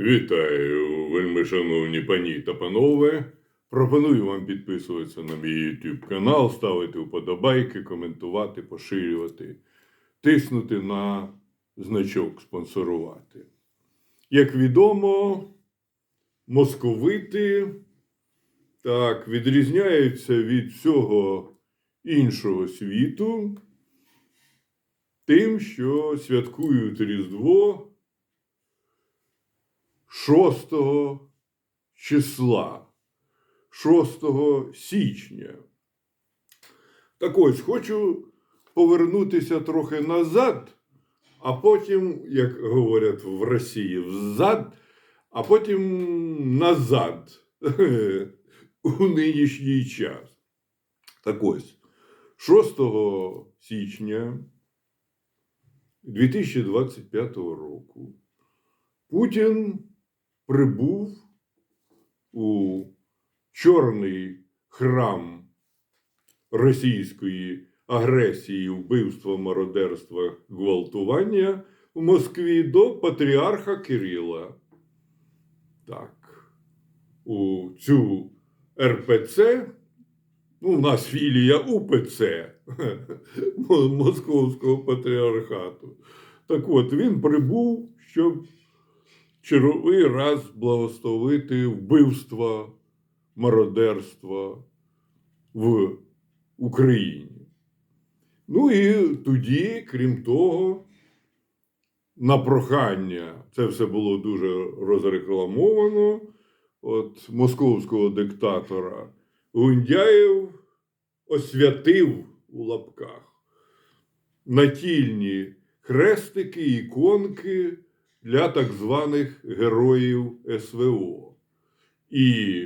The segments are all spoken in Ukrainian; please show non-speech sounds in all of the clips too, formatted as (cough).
Вітаю, вельми шановні пані та панове. Пропоную вам підписуватися на мій YouTube канал, ставити вподобайки, коментувати, поширювати, тиснути на значок спонсорувати. Як відомо, московити так, відрізняються від всього іншого світу тим, що святкують Різдво 6 числа, 6 січня. Так ось хочу повернутися трохи назад, а потім, як говорять в Росії, взад, а потім назад (laughs) у нинішній час. Так ось, 6 січня 2025 року Путін прибув у чорний храм російської агресії, вбивства, мародерства, гвалтування в Москві до патріарха Кирила. Так, у цю РПЦ, ну, у нас філія УПЦ (laughs) Московського патріархату. Так от він прибув, щоб черговий раз благословити вбивства, мародерства в Україні. Ну і тоді, крім того, на прохання, це все було дуже розрекламовано. От московського диктатора Гундяєв освятив у лапках натільні хрестики, іконки для так званих героїв СВО. І,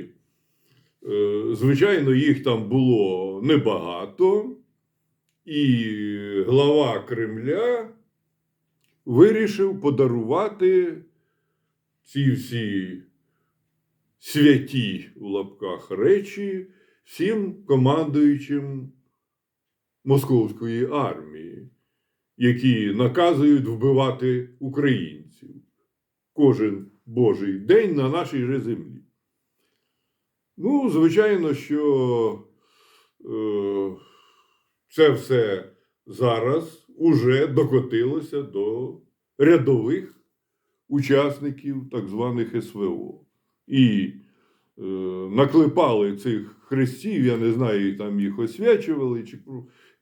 е, звичайно, їх там було небагато, і глава Кремля вирішив подарувати ці всі святі у лапках речі всім командуючим московської армії, які наказують вбивати українців кожен божий день на нашій же землі. Ну, звичайно, що е, це все зараз уже докотилося до рядових учасників так званих СВО. І е, наклепали цих хрестів, я не знаю, там їх освячували. Чи...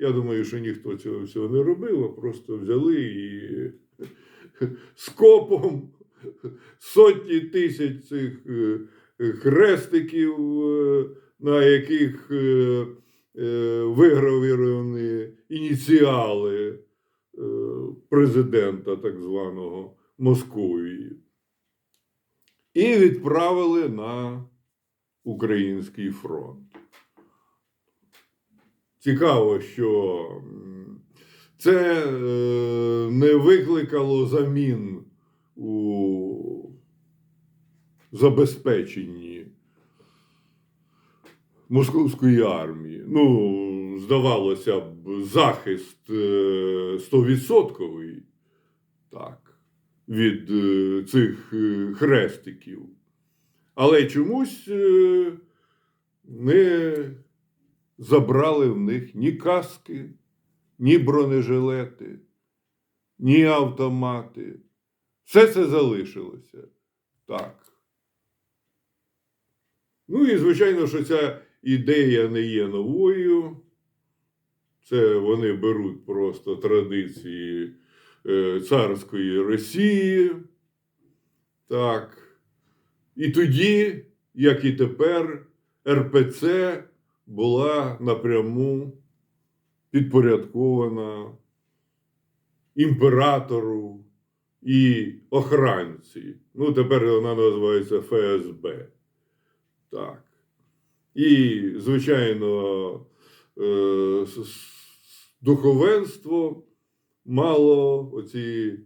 Я думаю, що ніхто цього всього не робив, а просто взяли і скопом сотні тисяч цих е, хрестиків, е, на яких е, вигравіровані ініціали президента так званого Московії. І відправили на Український фронт. Цікаво, що це е, не викликало замін у забезпеченні московської армії. Ну, здавалося б, захист е, 100% так, від е, цих е, хрестиків. Але чомусь е, не забрали в них ні каски, ні бронежилети, ні автомати. Все це залишилося. Так. Ну і звичайно, що ця ідея не є новою. Це вони беруть просто традиції е, царської Росії. Так. І тоді, як і тепер, РПЦ була напряму підпорядкована імператору і охранці. Ну, тепер вона називається ФСБ. Так. І, звичайно, е, духовенство мало оці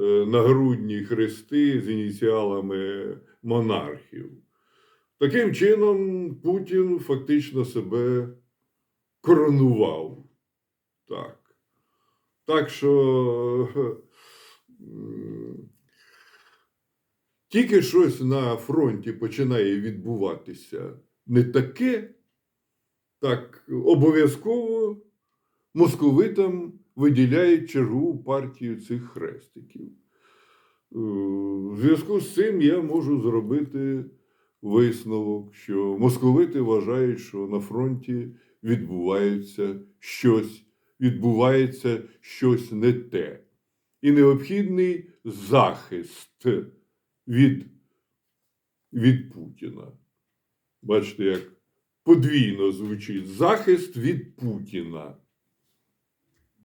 е, нагрудні хрести з ініціалами монархів. Таким чином, Путін фактично себе коронував. Так. Так що тільки щось на фронті починає відбуватися не таке, так обов'язково московитам виділяють чергову партію цих хрестиків. Е, В зв'язку з цим я можу зробити висновок, що московити вважають, що на фронті відбувається щось, відбувається щось не те. І необхідний захист від, від Путіна. Бачите, як подвійно звучить захист від Путіна.